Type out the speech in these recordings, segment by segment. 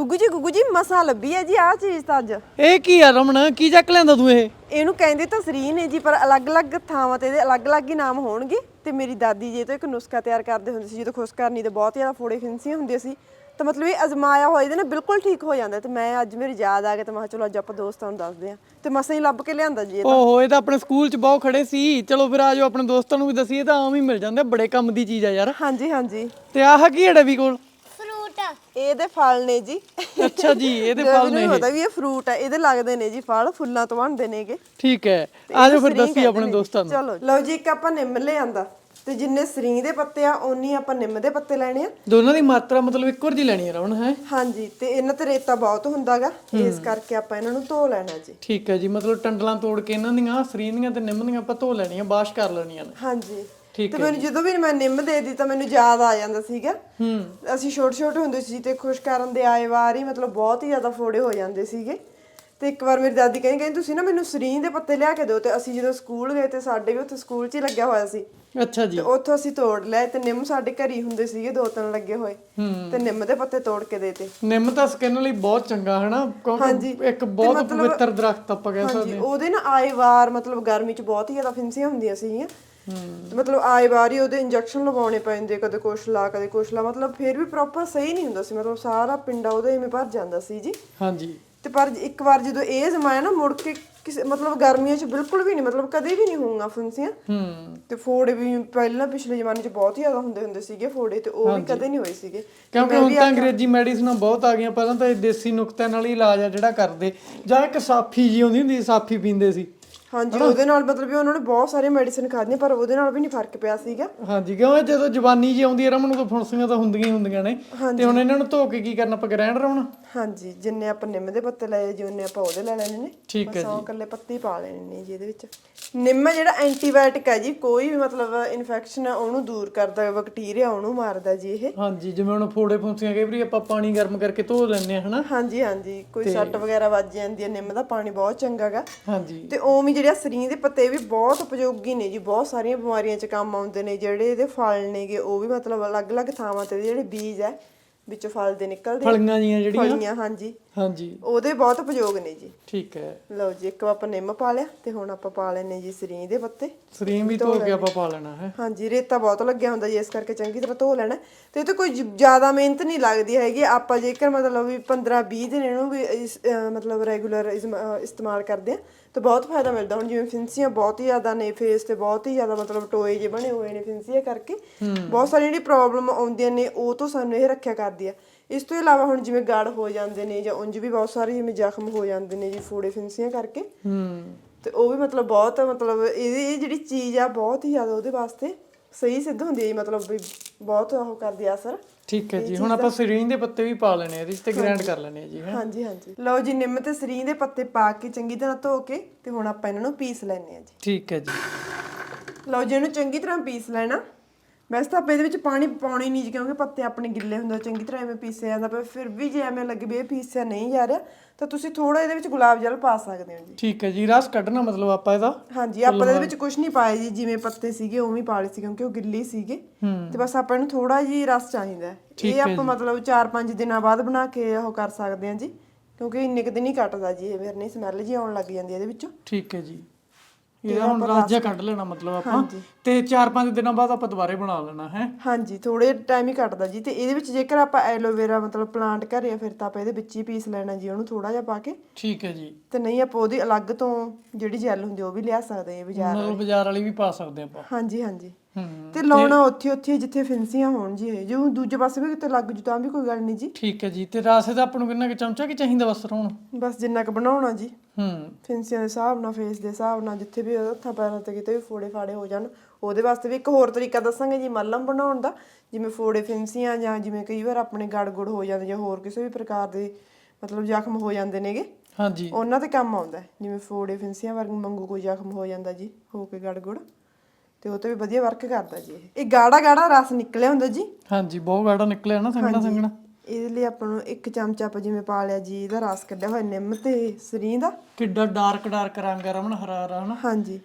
ਗੁੱਗੂ ਜੀ ਗੁੱਗੂ ਜੀ ਮਸਾ ਲੱਭੀ ਹੈ ਜੀ ਆਹ ਚੀਜ਼ ਤਾਂ ਅੱਜ। ਇਹ ਕੀ ਆ ਰਮਣ ਕੀ ਚੱਕ ਲੈਂਦਾ ਤੂੰ ਇਹ? ਇਹਨੂੰ ਕਹਿੰਦੇ ਤਾਂ ਸਰੀ ਨੇ ਜੀ ਪਰ ਅਲੱਗ-ਅਲੱਗ ਥਾਵਾਂ ਤੇ ਇਹਦੇ ਅਲੱਗ-ਅਲੱਗ ਹੀ ਨਾਮ ਹੋਣਗੇ। ਤੇ ਮੇਰੀ ਦਾਦੀ ਜੀ ਤੋਂ ਇੱਕ ਨੁਸਖਾ ਤਿਆਰ ਕਰਦੇ ਹੁੰਦੇ ਸੀ ਜਦੋਂ ਖੁਸ਼ ਕਰਨੀ ਤੇ ਬਹੁਤ ਜ਼ਿਆਦਾ ਫੋੜੇ ਫਿੰਸੀਆਂ ਹੁੰਦੀਆਂ ਸੀ। ਤਾਂ ਮਤਲਬ ਇਹ ਅਜ਼ਮਾਇਆ ਹੋਇਆ ਇਹਦੇ ਨਾਲ ਬਿਲਕੁਲ ਠੀਕ ਹੋ ਜਾਂਦਾ। ਤੇ ਮੈਂ ਅੱਜ ਮੇਰੀ ਯਾਦ ਆ ਗਈ ਤੇ ਮੈਂ ਕਿਹਾ ਚਲੋ ਅੱਜ ਆਪਾਂ ਦੋਸਤਾਂ ਨੂੰ ਦੱਸਦੇ ਆ ਤੇ ਮਸਾਂ ਹੀ ਲੱਭ ਕੇ ਲਿਆਂਦਾ ਜੀ ਇਹ ਤਾਂ। ਓਹੋ ਇਹ ਤਾਂ ਆਪਣੇ ਸਕੂਲ 'ਚ ਬਹੁਤ ਖੜੇ ਸੀ। ਚਲੋ ਫਿਰ ਆਜੋ ਆਪਣੇ ਦੋਸਤਾਂ ਨੂੰ ਵੀ ਦਸੀਏ ਤਾਂ ਆਮ ਹੀ ਮਿਲ ਜਾਂਦੇ ਬੜੇ ਕੰਮ ਦੀ ਚੀਜ਼ ਆ ਯਾਰ। ਹਾਂਜੀ ਹਾਂਜੀ। ਤੇ ਆਹ ਕੀ ਹੈ ਡੱਬੀ ਕੋਲ? ਇਹਦੇ ਫਲ ਨੇ ਜੀ। ਅੱਛਾ ਜੀ ਇਹਦੇ ਫਲ ਨੇ ਇਹ। ਪਤਾ ਵੀ ਇਹ ਫਰੂਟ ਹੈ ਇਹਦੇ ਲੱਗਦੇ ਨੇ ਜੀ ਫਲ ਫੁੱਲਾਂ ਤੋਂ ਬਣਦੇ ਨੇਗੇ। ਠੀਕ ਹੈ ਆਜੋ ਫਿਰ ਦਸੀ ਆਪਣੇ। ਦੋਸਤਾਂ ਨੂੰ। ਚਲੋ ਲਓ ਜੀ ਇੱਕ ਆਪਾਂ ਨਿੰਮ ਲਿਆਂਦਾ ਤੇ ਜਿੰਨੇ ਸਰੀਂ ਦੇ ਪੱਤੇ ਆ ਓਨੀ ਆਪਾਂ ਨਿੰਮ ਦੇ ਪੱਤੇ ਲੈਣੇ ਆ। ਦੋਨਾਂ ਦੀ ਮਾਤਰਾ ਮਤਲਬ ਇੱਕੋ ਜਿਹੀ ਲੈਣੀ ਹੈ ਰਮਣ ਹੈ? ਹਾਂਜੀ ਤੇ ਇਹਨਾਂ ਤੇ ਰੇਤਾ ਬਹੁਤ ਹੁੰਦਾਗਾ। ਇਸ ਕਰਕੇ ਆਪਾਂ ਇਹਨਾਂ ਨੂੰ ਧੋ ਲੈਣਾ ਜੀ। ਠੀਕ ਹੈ ਜੀ ਮਤਲਬ ਟੰਡਲਾਂ ਤੋੜ ਕੇ ਇਹਨਾਂ ਦੀਆਂ ਸਰੀਂ ਦੀਆਂ ਤੇ ਨਿੰਮ ਦੀਆਂ ਆਪਾਂ ਧੋ ਲੈਣੀਆਂ ਬਾਸ਼ ਕਰ ਲੈਣੀਆਂ ਨੇ। ਹਾਂਜੀ। ਤੇ ਮੈਨੂੰ ਜਦੋਂ ਵੀ ਮੈਂ ਨਿੰਮ ਦੇ ਦਿੱਤੀ ਤਾਂ ਮੈਨੂੰ ਯਾਦ ਆ ਜਾਂਦਾ ਸੀਗਾ। ਹੂੰ। ਅਸੀਂ ਛੋਟੇ ਛੋਟੇ ਹੁੰਦੇ ਸੀ ਤੇ ਖੁਸ਼ ਕਰਨ ਦੇ ਆਏ ਵਾਰ ਹੀ ਮਤਲਬ ਬਹੁਤ ਹੀ ਜ਼ਿਆਦਾ ਫੋੜੇ ਹੋ ਜਾਂਦੇ ਸੀਗੇ। ਤੇ ਇੱਕ ਵਾਰ ਮੇਰੀ ਦਾਦੀ ਕਹਿੰਦੀ ਕਹਿੰਦੀ ਤੁਸੀਂ ਨਾ ਮੈਨੂੰ ਸਰੀਂ ਦੇ ਪੱਤੇ ਲਿਆ ਕੇ ਦਿਓ ਤੇ ਅਸੀਂ ਜਦੋਂ ਸਕੂਲ ਗਏ ਤੇ ਸਾਡੇ ਵੀ ਉੱਥੇ ਸਕੂਲ 'ਚ ਹੀ ਲੱਗਿਆ ਹੋਇਆ ਸੀ। ਅੱਛਾ ਜੀ। ਤੇ ਉੱਥੋਂ ਅਸੀਂ ਤੋੜ ਲਏ ਤੇ ਨਿੰਮ ਸਾਡੇ ਘਰ ਹੀ ਹੁੰਦੇ ਸੀਗੇ ਦੋ ਤਿੰਨ ਲੱਗੇ ਹੋਏ। ਤੇ ਨਿੰਮ ਦੇ ਪੱਤੇ ਤੋੜ ਕੇ ਦੇਤੇ। ਨਿੰਮ ਤਾਂ ਸਕਿਨ ਲਈ ਬਹੁਤ ਚੰਗਾ ਹੈ ਨਾ ਹਾਂਜੀ। ਕਿਉਂਕਿ ਇੱਕ ਬਹੁਤ ਪਵਿੱਤਰ ਦਰਖਤ ਆਪਾਂ ਕਹਿ ਸਕਦੇ ਹਾਂਜੀ ਉਹਦੇ ਨਾ ਆਏ ਵਾਰ ਮਤਲਬ ਗਰਮੀ 'ਚ ਬਹੁਤ ਹੀ ਜ਼ਿਆਦਾ ਫਿੰਸੀਆਂ ਹੁੰਦੀਆਂ ਸੀਗੀਆਂ। ਤੇ ਮਤਲਬ ਆਏ ਵਾਰ ਉਹਦੇ ਇੰਜੈਕਸ਼ਨ ਲਗਾਉਣੇ ਪੈਂਦੇ ਕਦੇ ਕੁਛ ਲਾ ਕਦੇ ਕੁਛ ਲਾ ਮਤਲਬ ਫਿਰ ਵੀ ਪ੍ਰੋਪਰ ਸਹੀ ਨਹੀਂ ਹੁੰਦਾ ਸੀ ਮਤਲਬ ਸਾਰਾ ਪਿੰਡਾ ਉਹਦੇ ਐਵੇਂ ਭਰ ਜਾਂਦਾ ਸੀ ਜੀ। ਹਾਂਜੀ। ਤੇ ਪਰ ਇੱਕ ਵਾਰ ਜਦੋਂ ਇਹ ਜਮਾਇਆ ਨਾ ਮੁੜ ਕੇ ਕਿਸੇ ਮਤਲਬ ਗਰਮੀਆਂ 'ਚ ਬਿਲਕੁਲ ਵੀ ਨਹੀਂ ਮਤਲਬ ਕਦੇ ਵੀ ਨਹੀਂ ਹੋਊਗਾ ਫਿੰਸੀਆਂ। ਹੂੰ। ਤੇ ਫੋੜੇ ਵੀ ਪਹਿਲਾਂ ਪਿਛਲੇ ਜ਼ਮਾਨੇ 'ਚ ਬਹੁਤ ਹੀ ਜ਼ਿਆਦਾ ਹੁੰਦੇ ਹੁੰਦੇ ਸੀਗੇ ਫੋੜੇ ਤੇ ਉਹ ਵੀ ਕਦੇ ਨਹੀਂ ਹੋਏ ਸੀਗੇ। ਕਿਉਂਕਿ ਹੁਣ ਤਾਂ ਅੰਗਰੇਜ਼ੀ ਮੈਡੀਸਨਾਂ ਬਹੁਤ ਆ ਗਈਆਂ ਪਹਿਲਾਂ ਤਾਂ ਇਹ ਦੇਸੀ ਨੁਕਤਿਆਂ ਨਾਲ ਹੀ ਇਲਾਜ ਆ ਜਿਹੜਾ ਕਰਦੇ। ਜਾਂ ਇੱਕ ਸਾਫੀ ਜੀ ਹੁੰਦੀ ਸੀ, ਸਾਫੀ ਪੀਂਦੇ ਸੀ। ਹਾਂਜੀ ਉਹਦੇ ਨਾਲ ਮਤਲਬ ਵੀ ਉਹਨਾਂ ਨੇ ਬਹੁਤ ਸਾਰੇ ਮੈਡੀਸਿਨ ਖਾਧੀਆਂ ਪਰ ਉਹਦੇ ਨਾਲ ਵੀ ਨਹੀਂ ਫ਼ਰਕ ਪਿਆ ਸੀਗਾ। ਹਾਂਜੀ ਕਿਉਂ ਇਹ ਜਦੋਂ ਜਵਾਨੀ ਜੀ ਆਉਂਦੀ ਹੈ ਰਮਨ ਨੂੰ ਤਾਂ ਫੁਣਸੀਆਂ ਤਾਂ ਹੁੰਦੀਆਂ ਹੀ ਹੁੰਦੀਆਂ ਨੇ। ਤੇ ਹੁਣ ਇਹਨਾਂ ਨੂੰ ਧੋ ਕੇ ਕੀ ਕਰਨਾ ਆਪਾਂ ਗ੍ਰੈਂਡ ਰਮਨ? ਹਾਂਜੀ ਜਿੰਨੇ ਆਪਾਂ ਨਿੰਮ ਦੇ ਪੱਤੇ ਲਏ ਜੀ ਉਹਨੇ ਆਪਾਂ ਉਹਦੇ ਲੈ ਲੈਣੇ ਨੇ। ਠੀਕ ਹੈ ਬਸ ਉਹ ਇਕੱਲੇ ਪੱਤੇ ਪਾ ਲੈਣੇ ਨੇ ਜੀ ਇਹਦੇ ਵਿੱਚ। ਨਿੰਮ ਜਿਹੜਾ ਐਂਟੀਬਾਇਓਟਿਕ ਹੈ ਜੀ ਕੋਈ ਵੀ ਮਤਲਬ ਇਨਫੈਕਸ਼ਨ ਉਹਨੂੰ ਦੂਰ ਕਰਦਾ ਹੈ ਬੈਕਟੀਰੀਆ ਉਹਨੂੰ ਮਾਰਦਾ ਜੀ ਇਹ। ਹਾਂਜੀ ਜਿਵੇਂ ਹੁਣ ਫੋੜੇ ਫੁੰਸੀਆਂ ਕਈ ਵਾਰੀ ਆਪਾਂ ਪਾਣੀ ਗਰਮ ਕਰਕੇ ਧੋ ਲੈਂਦੇ ਆ ਹਨਾ? ਹਾਂਜੀ ਹਾਂਜੀ ਕੋਈ ਸੱਟ ਵਗੈਰਾ ਵੱਜ ਜਾਂਦੀ ਹੈ ਨਿੰਮ ਦਾ ਪਾਣੀ ਬਹੁਤ ਚੰਗਾ ਗਾ। ਹਾਂਜੀ। ਤੇ ਉਵੇਂ ਜਿਹੜਾ ਸਰੀਂ ਦੇ ਪੱਤੇ ਵੀ ਬਹੁਤ ਉਪਯੋਗੀ ਨੇ ਜੀ ਬਹੁਤ ਸਾਰੀਆਂ ਬਿਮਾਰੀਆਂ 'ਚ ਕੰਮ ਆਉਂਦੇ ਨੇ ਜਿਹੜੇ ਇਹਦੇ ਫਲ ਨੇਗੇ ਉਹ ਵੀ ਮਤਲਬ ਅਲੱਗ-ਅਲੱਗ ਥਾਵਾਂ ਤੇ ਜਿਹੜੇ ਬੀਜ ਹੈ ਵਿੱਚੋਂ ਫਲ ਦੇ ਨਿਕਲਦੇ। ਫਲੀਆਂ ਜੀਆਂ ਜਿਹੜੀਆਂ? ਫਲੀਆਂ ਹਾਂਜੀ। ਹਾਂਜੀ। ਉਹਦੇ ਬਹੁਤ ਉਪਯੋਗ ਨੇ ਜੀ। ਠੀਕ ਹੈ ਲਓ ਜੀ ਇੱਕ ਆਪਾਂ ਨਿੰਮ ਪਾ ਲਿਆ ਤੇ ਹੁਣ ਆਪਾਂ ਪਾ ਲੈਨੇ ਜੀ ਸਰੀਂ ਦੇ ਪੱਤੇ। ਸਰੀਮ ਵੀ ਧੋ ਕੇ ਆਪਾਂ ਪਾ ਲੈਣਾ ਹੈ। ਹਾਂਜੀ ਰੇਤਾ ਬਹੁਤ ਲੱਗਿਆ ਹੁੰਦਾ ਜੀ ਇਸ ਕਰਕੇ ਚੰਗੀ ਤਰ੍ਹਾਂ ਧੋ ਲੈਣਾ। ਤੇ ਇਹ ਤੇ ਕੋਈ ਜ਼ਿਆਦਾ ਮਿਹਨਤ ਨਹੀਂ ਲੱਗਦੀ ਹੈਗੀ। ਆਪਾਂ ਜੇਕਰ ਮਤਲਬ ਵੀ 15 20 ਦਿਨ ਇਹਨੂੰ ਵੀ ਮਤਲਬ ਰੈਗੂਲਰ ਇਸਤੇਮਾਲ ਕਰਦੇ ਆ ਤਾਂ ਬਹੁਤ ਫਾਇਦਾ ਮਿਲਦਾ ਹੁਣ ਜਿਵੇਂ ਫਿੰਸੀਆਂ ਬਹੁਤ ਹੀ ਜ਼ਿਆਦਾ ਨੇ ਫੇਸ ਤੇ ਬਹੁਤ ਹੀ ਜ਼ਿਆਦਾ ਮਤਲਬ ਟੋਏ ਜੇ ਬਣੇ ਹੋਏ ਨੇ ਫਿੰਸੀਆਂ ਕਰਕੇ। ਬਹੁਤ ਸਾਰੀ ਜਿਹੜੀ ਪ੍ਰੋਬਲਮ ਆਉਂਦੀਆਂ ਨੇ ਉਹ ਤੋਂ ਸਾਨੂੰ ਇਹ ਰੱਖਿਆ ਕਰਦੀ ਆ। ਇਸ ਤੋਂ ਇਲਾਵਾ ਹੁਣ ਜਿਵੇਂ ਗੜ ਹੋ ਜਾਂਦੇ ਨੇ ਜਾਂ ਉਂਝ ਵੀ ਬਹੁਤ ਸਾਰੇ ਜਿਵੇਂ ਜ਼ਖਮ ਹੋ ਜਾਂਦੇ ਨੇ ਜੀ ਫੋੜੇ ਫਿੰਸੀਆਂ ਕਰਕੇ। ਹੂੰ। ਤੇ ਉਹ ਵੀ ਮਤਲਬ ਬਹੁਤ ਮਤਲਬ ਇਹ ਜਿਹੜੀ ਚੀਜ਼ ਆ ਬਹੁਤ ਹੀ ਜ਼ਿਆਦਾ ਉਹਦੇ ਵਾਸਤੇ ਸਹੀ ਸਿੱਧ ਹੁੰਦੀ ਹੈ ਜੀ, ਮਤਲਬ ਵੀ ਬਹੁਤ ਉਹ ਕਰਦੀ ਆ ਅਸਰ। ਠੀਕ ਹੈ ਜੀ ਹੁਣ ਆਪਾਂ ਸਰੀਮ ਦੇ ਪੱਤੇ ਵੀ ਪਾ ਲੈਣੇ ਆ ਇਹਦੇ 'ਚ ਤੇ ਗ੍ਰੈਂਡ ਕਰ ਲੈਣੇ ਆ ਜੀ ਹੈ। ਹਾਂਜੀ ਹਾਂਜੀ। ਲਓ ਜੀ ਨਿੰਮ ਤੇ ਸਰੀਂ ਦੇ ਪੱਤੇ ਪਾ ਕੇ ਚੰਗੀ ਤਰ੍ਹਾਂ ਧੋ ਕੇ ਤੇ ਹੁਣ ਆਪਾਂ ਇਹਨਾਂ ਨੂੰ ਪੀਸ ਲੈਣੇ ਆ ਜੀ। ਠੀਕ ਹੈ ਜੀ। ਲਓ ਜੀ ਇਹਨੂੰ ਚੰਗੀ ਤਰ੍ਹਾਂ ਪੀਸ ਲੈਣਾ। ਵੈਸੇ ਤਾਂ ਆਪਾਂ ਇਹਦੇ ਵਿੱਚ ਪਾਣੀ ਪਾਉਣਾ ਹੀ ਨਹੀਂ ਕਿਉਂਕਿ ਪੱਤੇ ਆਪਣੇ ਗਿੱਲੇ ਹੁੰਦੇ ਚੰਗੀ ਤਰ੍ਹਾਂ ਐਵੇਂ ਪੀਸਿਆ ਜਾਂਦਾ ਪਰ ਫਿਰ ਵੀ ਜੇ ਐਵੇਂ ਲੱਗੇ ਵੀ ਇਹ ਪੀਸਿਆ ਨਹੀਂ ਜਾ ਰਿਹਾ ਤਾਂ ਤੁਸੀਂ ਥੋੜਾ ਇਹਦੇ ਵਿੱਚ ਗੁਲਾਬ ਜਲ ਪਾ ਸਕਦੇ ਹੋ ਜੀ। ਠੀਕ ਹੈ ਜੀ ਰਸ ਕੱਢਣਾ ਮਤਲਬ ਆਪਾਂ ਇਹਦਾ? ਹਾਂਜੀ ਆਪਾਂ ਇਹਦੇ ਵਿੱਚ ਕੁਝ ਨਹੀਂ ਪਾਇਆ ਜੀ ਜਿਵੇਂ ਪੱਤੇ ਸੀਗੇ ਉਵੇਂ ਹੀ ਪਾ ਲਏ ਸੀ ਕਿਉਂਕਿ ਉਹ ਗਿੱਲੇ ਸੀਗੇ। ਤੇ ਬਸ ਆਪਾਂ ਇਹਨੂੰ ਥੋੜਾ ਜੀ ਰਸ ਚਾਹੀਦਾ। ਇਹ ਆਪਾਂ ਮਤਲਬ 4-5 ਦਿਨਾਂ ਬਾਅਦ ਬਣਾ ਕੇ ਉਹ ਕਰ ਸਕਦੇ ਹਾਂ ਜੀ ਕਿਉਂਕਿ ਇੰਨੇ ਕੁ ਦਿਨ ਹੀ ਕੱਟਦਾ ਜੀ ਇਹ ਫਿਰ ਨਹੀਂ ਸਮੈਲ ਜੀ ਆਉਣ ਲੱਗ ਜਾਂਦੀ ਇਹਦੇ ਵਿੱਚੋਂ। ਠੀਕ ਹੈ ਜੀ। ਇਹਦਾ ਹੁਣ ਰਸ ਜਿਹਾ ਕੱਢ ਲੈਣਾ ਮਤਲਬ ਆਪਾਂ। ਤੇ 4-5 ਦਿਨਾਂ ਬਾਅਦ ਆਪਾਂ ਦੁਬਾਰੇ ਬਣਾ ਲੈਣਾ ਹੈ? ਹਾਂਜੀ ਥੋੜੇ ਟਾਈਮ ਹੀ ਕੱਟਦਾ ਜੀ। ਤੇ ਇਹਦੇ ਵਿੱਚ ਜੇਕਰ ਆਪਾਂ ਐਲੋਵੇਰਾ ਮਤਲਬ ਪਲਾਂਟ ਘਰੇ ਆ ਫਿਰ ਤਾਂ ਆਪਾਂ ਇਹਦੇ ਵਿੱਚ ਹੀ ਪੀਸ ਲੈਣਾ ਜੀ ਉਹਨੂੰ ਥੋੜਾ ਜਿਹਾ ਪਾ ਕੇ। ਠੀਕ ਹੈ ਜੀ। ਤੇ ਨਹੀਂ ਆਪਾਂ ਉਹਦੀ ਅਲੱਗ ਤੋਂ ਜਿਹੜੀ ਜੈਲ ਹੁੰਦੀ ਉਹ ਵੀ ਲਿਆ ਸਕਦੇ ਹਾਂ ਬਾਜ਼ਾਰ ਵਾਲੀ ਵੀ ਪਾ ਸਕਦੇ ਆਪਾਂ। ਹਾਂਜੀ ਹਾਂਜੀ। ਤੇ ਲਾਉਣਾ ਉੱਥੇ ਉੱਥੇ ਜਿੱਥੇ ਫਿੰਸੀਆਂ ਹੋਣ ਜੀ ਇਹ। ਜੇ ਉਹ ਦੂਜੇ ਪਾਸੇ ਵੀ ਕਿਤੇ ਲੱਗ ਜੂ ਤਾਂ ਵੀ ਕੋਈ ਗੱਲ ਨਹੀਂ ਜੀ। ਠੀਕ ਹੈ ਜੀ ਤੇ ਰਸ ਦਾ ਆਪਾਂ ਨੂੰ ਕਿੰਨਾ ਕੁ ਚਮਚਾ ਕਿ ਚਾਹੀਦਾ ਬਸ ਹੁਣ ਬਸ ਜਿੰਨਾ ਕੁ ਬਣਾਉਣਾ ਜੀ। ਹੂੰ। ਫਿੰਸੀਆਂ ਦੇ ਹਿਸਾਬ ਨਾਲ ਫੇਸ ਦੇ ਹਿਸਾਬ ਨਾਲ ਜਿੱਥੇ ਵੀ ਹੱਥਾਂ ਪੈਰਾਂ ਤੇ ਕਿਤੇ ਵੀ ਫੋੜੇ ਫਾੜੇ ਹੋ ਜਾਣ ਉਹਦੇ ਵਾਸਤੇ ਵੀ ਇੱਕ ਹੋਰ ਤਰੀਕਾ ਦੱਸਾਂਗੇ ਜੀ ਮੱਲਮ ਬਣਾਉਣ ਦਾ। ਜਿਵੇਂ ਫੋੜੇ ਫਿੰਸੀਆਂ ਜਾਂ ਜਿਵੇਂ ਕਈ ਵਾਰ ਆਪਣੇ ਗੜ ਗੁੜ ਹੋ ਜਾਂਦੇ ਜਾਂ ਹੋਰ ਕਿਸੇ ਵੀ ਪ੍ਰਕਾਰ ਦੇ ਮਤਲਬ ਜ਼ਖਮ ਹੋ ਜਾਂਦੇ ਨੇਗੇ। ਹਾਂਜੀ। ਉਹਨਾਂ ਤੇ ਕੰਮ ਆਉਂਦਾ ਹੈ। ਜਿਵੇਂ ਫੋੜੇ ਫਿੰਸੀਆਂ ਵਰਗ ਮੰਗੂ ਕੋਈ ਜ਼ਖਮ ਹੋ ਜਾਂਦਾ ਜੀ ਹੋ ਕੇ ਗੜ ਗੁੜ ਤੇ ਉਹ ਤੇ ਵੀ ਵਧੀਆ ਵਰਕ ਕਰਦਾ ਜੀ ਇਹ। ਇਹ ਗਾੜਾ ਗਾੜਾ ਰਸ ਨਿਕਲਿਆ ਹੁੰਦਾ ਜੀ। ਹਾਂਜੀ ਬਹੁਤ ਗਾੜਾ ਨਿਕਲਿਆ ਨਾ ਸੰਗਣਾ ਸੰਗਣਾ ਇਹਦੇ ਲਈ ਆਪਾਂ ਨੂੰ ਇੱਕ ਚਮਚਾ ਆਪਾਂ ਜਿਵੇਂ ਪਾ ਲਿਆ ਜੀ ਇਹਦਾ ਰਸ ਕੱਢਿਆ ਹੋਇਆ ਨਿੰਮ ਤੇ ਸਰੀਂ ਦਾ। ਕਿੱਡਾ ਡਾਰਕ ਡਾਰਕ ਰੰਗ ਆ ਰਮਨ ਹਰਾ ਹਰਾ ਹਨਾ? ਹਾਂਜੀ।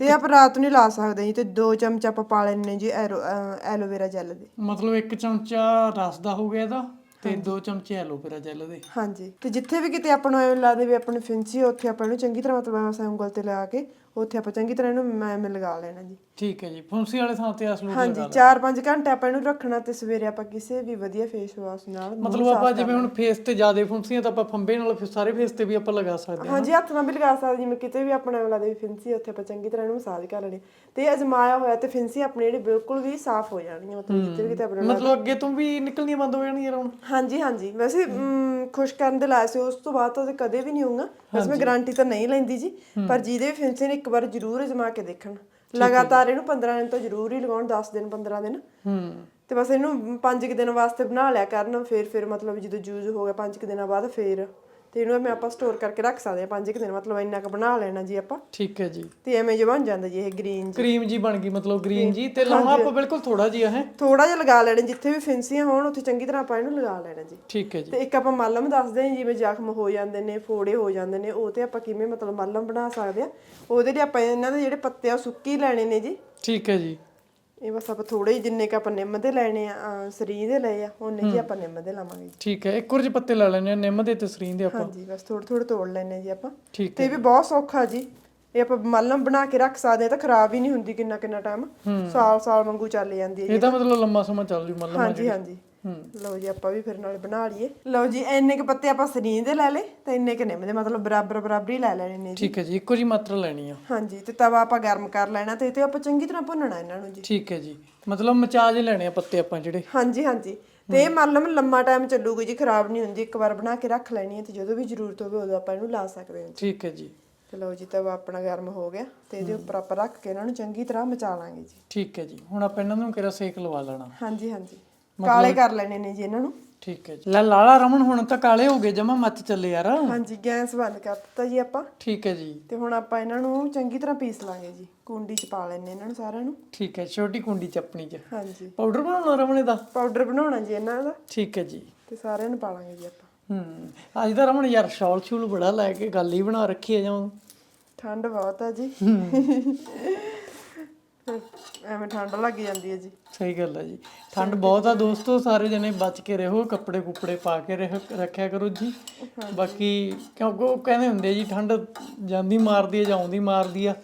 ਤੇ ਆਪਾਂ ਰਾਤ ਨੂੰ ਹੀ ਲਾ ਸਕਦੇ ਜੀ ਤੇ ਦੋ ਚਮਚਾ ਆਪਾਂ ਪਾ ਲੈਣੇ ਜੀ ਐਰੋ- ਅਹ ਐਲੋਵੇਰਾ ਜੈਲ ਦੇ। ਮਤਲਬ ਇੱਕ ਚਮਚਾ ਰਸ ਦਾ ਹੋ ਗਿਆ ਇਹਦਾ ਤੇ ਦੋ ਚਮਚੇ ਐਲੋਵੇਰਾ ਜੈਲ ਦੇ। ਹਾਂਜੀ। ਤੇ ਜਿੱਥੇ ਵੀ ਕਿਤੇ ਆਪਾਂ ਨੂੰ ਐਵੇਂ ਲੱਗਦਾ ਵੀ ਆਪਣੀ ਫਿੰਸੀ ਆ, ਉੱਥੇ ਆਪਾਂ ਇਹਨੂੰ ਚੰਗੀ ਤਰ੍ਹਾਂ ਮਤਲਬ ਐਵੇਂ ਉਂਗਲ ਤੇ ਲਾ ਕੇ ਉੱਥੇ ਆਪਾਂ ਚੰਗੀ ਤਰ੍ਹਾਂ ਇਹਨੂੰ ਮੈਂ ਮੈਂ ਲਗਾ ਲੈਣਾ ਜੀ। ਠੀਕ ਹੈ ਜੀ ਫੁੰਸੀ ਵਾਲੇ ਥਾਂ ਤੇ ਅਸਲੂ ਹਾਂਜੀ 4-5 ਘੰਟੇ ਆਪਾਂ ਇਹਨੂੰ ਰੱਖਣਾ ਤੇ ਸਵੇਰੇ ਆਪਾਂ ਕਿਸੇ ਵੀ ਵਧੀਆ ਫੇਸ ਵਾਸ਼ ਨਾਲ ਮੂੰਹ ਮਤਲਬ ਆਪਾਂ ਜਿਵੇਂ ਹੁਣ ਫੇਸ ਤੇ ਜ਼ਿਆਦਾ ਫੁੰਸੀਆਂ ਤਾਂ ਆਪਾਂ ਫੰਬੇ ਨਾਲ ਫਿਰ ਸਾਰੇ ਫੇਸ ਤੇ ਵੀ ਆਪਾਂ ਲਗਾ ਸਕਦੇ ਹਾਂ ਹਾਂਜੀ ਹੱਥ ਨਾਲ ਵੀ ਲਗਾ ਸਕਦੇ ਜਿਵੇਂ ਕਿਤੇ ਵੀ ਆਪਣਾ ਵਾਲਾ ਦੇ ਫਿੰਸੀ ਆ, ਉੱਥੇ ਆਪਾਂ ਚੰਗੀ ਤਰ੍ਹਾਂ ਇਹਨੂੰ ਮਸਾਜ ਕਰ ਲੈਣੀ। ਤੇ ਅਜਮਾਇਆ ਹੋਇਆ ਤੇ ਫਿੰਸੀ ਆਪਣੀ ਜਿਹੜੀ ਬਿਲਕੁਲ ਵੀ ਸਾਫ਼ ਹੋ ਜਾਣੀ ਹੈ। ਮਤਲਬ ਜਿੱਥੇ ਵੀ ਕਿਤੇ ਆਪਣਾ ਮਤਲਬ ਅੱਗੇ ਤੋਂ ਵੀ ਨਿਕਲਣੀਆਂ ਬੰਦ ਹੋ ਜਾਣਗੀਆਂ ਹੁਣ ਹਾਂਜੀ ਹਾਂਜੀ। ਵੈਸੇ ਮ, ਖੁਸ਼ ਕਰਨ ਦੇ ਲਾਇਆ ਸੀ ਉਸ ਤੋਂ ਬਾਅਦ ਤਾਂ ਕਦੇ ਵੀ ਨਹੀਂ ਹੋਊਗਾ। ਵੈਸੇ ਮੈਂ ਗਾਰੰਟੀ ਤਾਂ ਨਹੀਂ ਲੈਂਦੀ ਜੀ ਪਰ ਜਿਹਦੇ ਵੀ ਫਿੰਸੀ ਨੇ ਇੱਕ ਵਾਰ ਜ਼ਰੂਰ ਅਜਮਾ ਕੇ ਦੇਖਣ। ਲਗਾਤਾਰ ਇਹਨੂੰ 15 ਦਿਨ ਤੋਂ ਜ਼ਰੂਰ ਹੀ ਲਗਾਉਣ 10 ਦਿਨ 15 ਦਿਨ। ਹੂੰ। ਤੇ ਬਸ ਇਹਨੂੰ ਪੰਜ ਕੁ ਦਿਨ ਵਾਸਤੇ ਬਣਾ ਲਿਆ ਕਰਨ ਫਿਰ ਫਿਰ ਮਤਲਬ ਜਦੋਂ ਯੂਜ਼ ਹੋ ਗਿਆ ਪੰਜ ਕੁ ਦਿਨਾਂ ਬਾਅਦ ਫਿਰ ਤੇ ਇਹਨੂੰ ਮੈਂ ਆਪਾਂ ਸਟੋਰ ਕਰਕੇ ਰੱਖ ਸਕਦੇ ਹਾਂ। ਪੰਜ ਕੁ ਦਿਨ ਮਤਲਬ ਇੰਨਾ ਕੁ ਬਣਾ ਲੈਣਾ ਜੀ ਆਪਾਂ। ਠੀਕ ਹੈ ਜੀ। ਤੇ ਐਵੇਂ ਜਿਹਾ ਬਣ ਜਾਂਦਾ ਜੀ ਇਹ ਗ੍ਰੀਨ ਕਰੀਮ ਜੀ ਬਣ ਗਈ ਮਤਲਬ ਗ੍ਰੀਨ ਜੀ। ਤੇ ਲਾਉਣਾ ਆਪਾਂ ਬਿਲਕੁਲ ਥੋੜਾ ਜਿਹਾ ਹੈ। ਥੋੜਾ ਜਿਹਾ ਲਗਾ ਲੈਣਾ ਜਿੱਥੇ ਵੀ ਫਿੰਸੀਆਂ ਹੋਣ ਉੱਥੇ ਚੰਗੀ ਤਰ੍ਹਾਂ ਆਪਾਂ ਇਹਨੂੰ ਲਗਾ ਲੈਣਾ ਜੀ। ਠੀਕ ਹੈ ਜੀ। ਤੇ ਇੱਕ ਆਪਾਂ ਮਲਮ ਦੱਸਦੇ ਹਾਂ ਜਿਵੇਂ ਜ਼ਖਮ ਹੋ ਜਾਂਦੇ ਨੇ ਫੋੜੇ ਹੋ ਜਾਂਦੇ ਨੇ ਉਹ ਤੇ ਆਪਾਂ ਕਿਵੇਂ ਮਤਲਬ ਮਲਮ ਬਣਾ ਸਕਦੇ ਆ ਉਹਦੇ ਲਈ ਆਪਾਂ ਇਹਨਾਂ ਦੇ ਜਿਹੜੇ ਪੱਤੇ ਆ ਉਹ ਸੁੱਕੀ ਲੈਣੇ ਨੇ ਜੀ। ਠੀਕ ਹੈ ਜੀ। ਇਹ ਬਸ ਆਪਾਂ ਥੋੜੇ ਜਿਹੇ ਜਿੰਨੇ ਕ ਆਪਾਂ ਨਿੰਮ ਦੇ ਲੈਣੇ ਆ ਅਹ ਸਰੀ ਦੇ ਲਏ ਆ ਉਹਨੇ ਜੀ ਆਪਾਂ ਨਿੰਮ ਦੇ ਲਾਵਾਂਗੇ ਠੀਕ ਹੈ ਇੱਕ ਹੋਰ ਜੀ ਪੱਤੇ ਲੈ ਲੈਣੇ ਆ ਨਿੰਮ ਦੇ ਤੇ ਸਰੀਂ ਦੇ ਆਪਾਂ। ਹਾਂਜੀ ਬਸ ਥੋੜੇ ਥੋੜੇ ਤੋੜ ਲੈਣੇ ਜੀ ਆਪਾਂ। ਠੀਕ ਤੇ ਇਹ ਵੀ ਬਹੁਤ ਸੌਖਾ ਜੀ। ਇਹ ਆਪਾਂ ਮਲਮ ਬਣਾ ਕੇ ਰੱਖ ਸਕਦੇ ਆ ਤਾਂ ਖਰਾਬ ਹੀ ਨਹੀਂ ਹੁੰਦੀ ਕਿੰਨਾ ਕਿੰਨਾ ਟਾਈਮ ਸਾਲ ਸਾਲ ਵਾਂਗੂ ਚੱਲ ਜਾਂਦੀ ਹੈ ਇਹ ਤਾਂ ਮਤਲਬ ਲੰਮਾ ਸਮਾਂ ਚੱਲ ਜੂ ਮਤਲਬ ਹਾਂਜੀ ਹਾਂਜੀ। ਲਓ ਜੀ ਆਪਾਂ ਵੀ ਫਿਰ ਨਾਲੇ ਬਣਾ ਲਈਏ। ਲਓ ਜੀ ਇੰਨੇ ਕ ਪੱਤੇ ਆਪਾਂ ਸਰੀਂ ਦੇ ਲੈ ਲਏ ਤੇ ਇੰਨੇ ਕ ਨਿੰਮ ਦੇ ਮਤਲਬ ਬਰਾਬਰ ਬਰਾਬਰ ਹੀ ਲੈ ਲੈਣੇ ਨੇ ਜੀ। ਠੀਕ ਹੈ ਜੀ ਇੱਕੋ ਜੀ ਮਾਤਰਾ ਲੈਣੀ ਆ। ਹਾਂਜੀ ਤੇ ਤਵਾ ਆਪਾਂ ਗਰਮ ਕਰ ਲੈਣਾ ਤੇ ਇਹ ਤੇ ਆਪਾਂ ਚੰਗੀ ਤਰ੍ਹਾਂ ਭੁੰਨਣਾ ਇਹਨਾਂ ਨੂੰ ਜੀ। ਠੀਕ ਹੈ ਜੀ ਮਤਲਬ ਮਚਾਜ ਲੈਣੇ ਆ ਪੱਤੇ ਆਪਾਂ ਜਿਹੜੇ। ਹਾਂਜੀ ਹਾਂਜੀ। ਤੇ ਇਹ ਮਲਮ ਲੰਮਾ ਟਾਈਮ ਚੱਲੂਗੀ ਜੀ ਖਰਾਬ ਨਹੀਂ ਹੁੰਦੀ ਇੱਕ ਵਾਰ ਬਣਾ ਕੇ ਰੱਖ ਲੈਣੀ ਹੈ ਤੇ ਜਦੋਂ ਵੀ ਜ਼ਰੂਰਤ ਹੋਵੇ ਉਦੋਂ ਆਪਾਂ ਇਹਨੂੰ ਲਾ ਸਕਦੇ ਹਾਂ ਠੀਕ ਹੈ ਜੀ। ਤੇ ਲਓ ਜੀ ਤਵਾ ਆਪਣਾ ਗਰਮ ਹੋ ਗਿਆ ਤੇ ਇਹਦੇ ਉੱਪਰ ਆਪਾਂ ਰੱਖ ਕੇ ਇਹਨਾਂ ਨੂੰ ਚੰਗੀ ਤਰ੍ਹਾਂ ਮਚਾ ਲਾਂਗੇ ਜੀ। ਠੀਕ ਹੈ ਜੀ ਹੁਣ ਆਪਾਂ ਇਹਨਾਂ ਨੂੰ ਕਿਹੜਾ ਸੇਕ ਲਵਾ ਲੈਣਾ। ਹਾਂਜੀ ਹਾਂਜੀ। ਕਾਲੇ ਕਰ ਲੈਣੇ ਨੇ ਜੀ ਇਹਨਾਂ ਨੂੰ। ਠੀਕ ਹੈ ਜੀ। ਲੈ ਲਾਲਾ ਰਮਨ ਹੁਣ ਤਾਂ ਕਾਲੇ ਹੋ ਗਏ ਜਮਾ ਮੱਚ ਚੱਲੇ ਯਾਰ। ਹਾਂਜੀ ਗੈਸ ਬੰਦ ਕਰ ਦਿੱਤਾ ਜੀ ਆਪਾਂ। ਠੀਕ ਹੈ ਜੀ। ਤੇ ਹੁਣ ਆਪਾਂ ਇਹਨਾਂ ਨੂੰ ਚੰਗੀ ਤਰ੍ਹਾਂ ਪੀਸ ਲਾਂਗੇ ਜੀ। ਕੁੰਡੀ ਚ ਪਾ ਲੈਣੇ ਇਹਨਾਂ ਨੂੰ ਸਾਰਿਆਂ ਨੂੰ। ਠੀਕ ਹੈ ਛੋਟੀ ਕੁੰਡੀ ਚ ਆਪਣੀ ਚ। ਹਾਂਜੀ। ਪਾਊਡਰ ਬਣਾਉਣਾ ਰਮਣੇ ਦਾ? ਪਾਊਡਰ ਬਣਾਉਣਾ ਜੀ ਇਹਨਾਂ ਦਾ। ਠੀਕ ਹੈ ਜੀ। ਤੇ ਸਾਰਿਆਂ ਨੂੰ ਪਾ ਲਾਂਗੇ ਜੀ ਆਪਾਂ। ਹੂੰ ਅੱਜ ਤਾਂ ਰਮਣ ਯਾਰ ਸ਼ਾਲ ਸ਼ੂਲ ਬੜਾ ਲੈ ਕੇ ਗੱਲ ਹੀ ਬਣਾ ਰੱਖੀ ਹੈ ਜਾਂ ਠੰਡ ਬਹੁਤ ਆ ਜੀ। ਐਵੇਂ ਠੰਡ ਲੱਗ ਜਾਂਦੀ ਹੈ ਜੀ। ਸਹੀ ਗੱਲ ਹੈ ਜੀ। ਠੰਡ ਬਹੁਤ ਆ ਦੋਸਤੋ ਸਾਰੇ ਜਣੇ ਬਚ ਕੇ ਰਹੋ ਕੱਪੜੇ ਕੁਪੜੇ ਪਾ ਕੇ ਰਹਿ- ਰੱਖਿਆ ਕਰੋ ਜੀ। ਬਾਕੀ ਕਿਉਂਕਿ ਉਹ ਕਹਿੰਦੇ ਹੁੰਦੇ ਜੀ ਠੰਡ ਜਾਂਦੀ ਮਾਰਦੀ ਹੈ ਜਾਂ ਆਉਂਦੀ ਮਾਰਦੀ ਆ।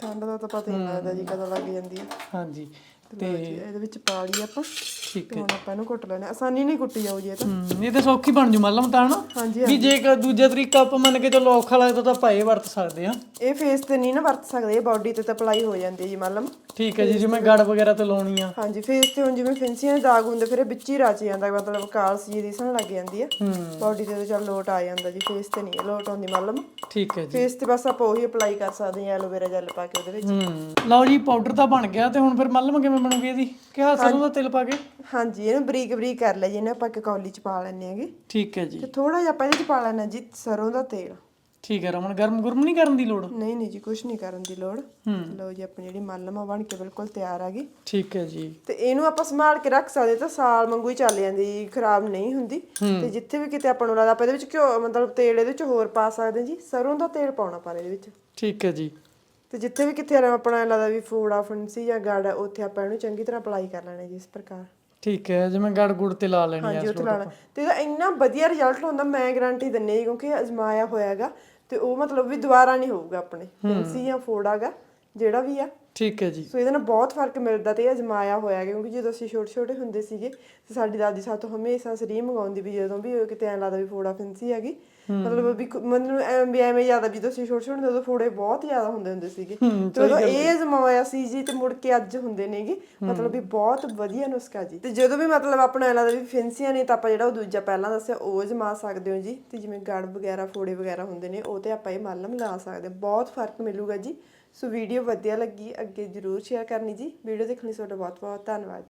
ਠੰਡ ਦਾ ਤਾਂ ਪਤਾ ਹੀ ਨਹੀਂ ਲੱਗਦਾ ਜੀ ਕਦੋਂ ਲੱਗ ਜਾਂਦੀ ਹੈ। ਹਾਂਜੀ। ਤੇ ਇਹਦੇ ਵਿੱਚ ਪਾ ਲਈ ਆਪਾਂ ਠੀਕ ਤੇ ਹੁਣ ਆਪਾਂ ਇਹਨੂੰ ਕੁੱਟ ਲੈਣਾ ਆਸਾਨੀ ਨਹੀਂ ਕੁੱਟੀ ਜਾਊ ਜੀ ਇਹ ਤਾਂ। ਹੂੰ ਇਹ ਤਾਂ ਸੌਖੀ ਬਣ ਜੂ ਮੱਲਮ ਤਾਂ ਨਾ ਵੀ ਜੇ ਇੱਕ ਦੂਜਾ ਤਰੀਕਾ ਆਪਾਂ ਮੰਨ ਕੇ ਚੱਲੋ ਔਖਾ ਲੱਗਦਾ ਤਾਂ ਆਪਾਂ ਇਹ ਵਰਤ ਸਕਦੇ ਆ ਇਹ ਫੇਸ ਤੇ ਨਹੀਂ ਨਾ ਵਰਤ ਸਕਦੇ ਇਹ ਬਾਡੀ ਤੇ ਤਾਂ ਅਪਲਾਈ ਹੋ ਜਾਂਦੀ ਹੈ ਜੀ ਮਲਮ। ਠੀਕ ਹੈ ਜੀ ਜਿਵੇਂ ਗੜ ਵਗੈਰਾ ਤੇ ਲਾਉਣੀ ਆ। ਹਾਂਜੀ ਫੇਸ ਤੇ ਹੁਣ ਜਿਵੇਂ ਫਿੰਸੀਆਂ ਦੇ ਦਾਗ ਹੁੰਦੇ ਫਿਰ ਇਹ ਵਿੱਚ ਹੀ ਰਚ ਜਾਂਦਾ ਮਤਲਬ ਕਾਲਸ ਜੀ ਦਿਸਣ ਲੱਗ ਜਾਂਦੀ ਹੂੰ। ਬਾਡੀ ਤੇ ਤਾਂ ਚੱਲ ਲੋਟ ਆ ਜਾਂਦਾ ਜੀ ਫੇਸ ਤੇ ਨਹੀਂ ਲੋਟ ਆਉਂਦੀ ਮਲਮ। ਠੀਕ ਹੈ ਜੀ। ਫੇਸ ਤੇ ਬਸ ਆਪਾਂ ਉਹੀ ਅਪਲਾਈ ਕਰ ਸਕਦੇ ਹਾਂ ਐਲੋਵੇਰਾ ਜੈਲ ਪਾ ਕੇ ਉਹਦੇ ਵਿੱਚ। ਲਓ ਜੀ ਪਾਊਡਰ ਤਾਂ ਬਣ ਗਿਆ ਤੇ ਹੁਣ ਫਿਰ ਮੱਲਮ ਕਿਵੇਂ ਬਣੂਗੀ ਇਹਦੀ? ਕਿਹਾ ਸਰੋਂ ਦਾ ਤੇਲ ਪਾ ਕੇ? ਹਾਂਜੀ ਇਹਨੂੰ ਬਰੀਕ ਬਰੀਕ ਕਰ ਲਿਆ ਜੀ ਇਹਨੂੰ ਆਪਾਂ ਇੱਕ ਕੌਲੀ ਚ ਪਾ ਲੈਣੇ ਹੈਗੇ। ਠੀਕ ਹੈ ਜੀ। ਤੇ ਥੋੜਾ ਜਿਹਾ ਆਪਾਂ ਇਹਦੇ ਚ ਪਾ ਲੈਣਾ ਜੀ ਸਰੋਂ ਦਾ ਤੇਲ। ਠੀਕ ਹੈ ਰਮਨ ਗਰਮ ਗੁਰਮ ਨਹੀਂ ਕਰਨ ਦੀ ਲੋੜ? ਨਹੀਂ ਨਹੀਂ ਜੀ ਕੁਝ ਨਹੀਂ ਕਰਨ ਦੀ ਲੋੜ। ਲਓ ਜੀ ਆਪਣੀ ਜਿਹੜੀ ਮਲਮ ਬਣ ਕੇ ਬਿਲਕੁਲ ਤਿਆਰ ਆ ਗਈ। ਠੀਕ ਹੈ ਜੀ। ਤੇ ਇਹਨੂੰ ਆਪਾਂ ਸੰਭਾਲ ਕੇ ਰੱਖ ਸਕਦੇ ਤਾਂ ਸਾਲ ਵਾਂਗੂ ਹੀ ਚੱਲ ਜਾਂਦੀ ਖਰਾਬ ਨਹੀਂ ਹੁੰਦੀ। ਤੇ ਜਿੱਥੇ ਵੀ ਕਿਤੇ ਆਪਾਂ ਨੂੰ ਲੱਗਦਾ ਆਪਾਂ ਇਹਦੇ ਵਿੱਚ ਘਿਓ ਮਤਲਬ ਤੇਲ ਇਹਦੇ ਵਿੱਚ ਹੋਰ ਪਾ ਸਕਦੇ ਜੀ। ਸਰੋਂ ਦਾ ਤੇਲ ਪਾਉਣਾ ਪਰ ਇਹਦੇ ਵਿੱਚ। ਠੀਕ ਹੈ ਜੀ। ਤੇ ਜਿੱਥੇ ਵੀ ਕਿਤੇ ਆਪਣਾ ਲੱਗਦਾ ਵੀ ਫੂੜਾ ਫੁੰਸੀ ਜਾਂ ਗੜ ਉੱਥੇ ਆਪਾਂ ਇਹਨੂੰ ਚੰਗੀ ਤਰ੍ਹਾਂ ਅਪਲਾਈ ਕਰ ਲੈਣਾ ਜੀ ਇਸ ਪ੍ਰਕਾਰ। ਠੀਕ ਹੈ ਜਿਵੇਂ ਗੜ ਗੁੜ ਤੇ ਲਾ ਲੈਣੀ ਆ ਹਾਂਜੀ ਉੱਥੇ ਲਾਣਾ। ਤੇ ਇਹਦਾ ਇੰਨਾ ਵਧੀਆ ਰਿਜ਼ਲਟ ਹੁੰਦਾ ਮੈਂ ਗਾਰੰਟੀ ਦਿੰਨੀ ਕਿਉਂਕਿ ਅਜ਼ਮਾਇਆ ਹੋਇਆ ਹੈਗਾ। ਤੇ ਉਹ ਮਤਲਬ ਵੀ ਦੁਬਾਰਾ ਨਹੀਂ ਹੋਊਗਾ ਆਪਣੇ। ਫੁੰਸੀ ਜਾਂ ਫੋੜਾਗਾ ਜਿਹੜਾ ਵੀ ਆ। ਠੀਕ ਹੈ ਜੀ। ਸੋ ਇਹਦੇ ਨਾਲ ਬਹੁਤ ਫ਼ਰਕ ਮਿਲਦਾ ਤੇ ਇਹ ਅਜਮਾਇਆ ਹੋਇਆ ਹੈ ਕਿਉਂਕਿ ਜਦੋਂ ਅਸੀਂ ਛੋਟੇ ਛੋਟੇ ਹੁੰਦੇ ਸੀਗੇ ਤੇ ਸਾਡੀ ਦਾਦੀ ਸਾਥੋਂ ਹਮੇਸ਼ਾ ਸਰੀ ਮੰਗਾਉਂਦੀ ਵੀ ਜਦੋਂ ਵੀ ਕਿਤੇ ਐਂ ਲੱਗਦਾ ਵੀ ਫੋੜਾ ਫਿੰਸੀ ਹੈਗੀ ਮਤਲਬ ਵੀ ਮੈਨੂੰ ਐਂ ਵੀ ਐਵੇਂ ਜ਼ਿਆਦਾ ਵੀ ਅਸੀਂ ਛੋਟੇ ਛੋਟੇ ਉਦੋਂ ਫੋੜੇ ਬਹੁਤ ਜ਼ਿਆਦਾ ਹੁੰਦੇ ਹੁੰਦੇ ਸੀਗੇ। ਤੇ ਉਦੋਂ ਇਹ ਅਜਮਾਇਆ ਸੀ ਜੀ ਤੇ ਮੁੜ ਕੇ ਅੱਜ ਹੁੰਦੇ ਨੇਗੇ ਮਤਲਬ ਵੀ ਬਹੁਤ ਵਧੀਆ ਨੁਸਖਾ ਜੀ। ਤੇ ਜਦੋਂ ਵੀ ਮਤਲਬ ਆਪਣਾ ਲੱਗਦਾ ਵੀ ਫਿੰਸੀਆਂ ਨੇ ਤਾਂ ਆਪਾਂ ਜਿਹੜਾ ਉਹ ਦੂਜਾ ਪਹਿਲਾਂ ਦੱਸਿਆ ਉਹ ਅਜਮਾ ਸਕਦੇ ਹੋ ਜੀ। ਤੇ ਜਿਵੇਂ ਗੜ ਵਗੈਰਾ ਫੋੜੇ ਵਗੈਰਾ ਹੁੰਦੇ ਨੇ ਉਹ ਤੇ ਆਪਾਂ ਇਹ ਮਲਮ ਲਾ ਸਕਦੇ ਬਹੁਤ ਫ਼ਰਕ ਮਿਲੂਗਾ ਜੀ। ਸੋ ਵੀਡੀਓ ਵਧੀਆ ਲੱਗੀ ਅੱਗੇ ਜਰੂਰ ਸ਼ੇਅਰ ਕਰਨੀ ਜੀ। ਵੀਡੀਓ ਦੇਖਣ ਲਈ ਤੁਹਾਡਾ ਬਹੁਤ ਬਹੁਤ ਧੰਨਵਾਦ।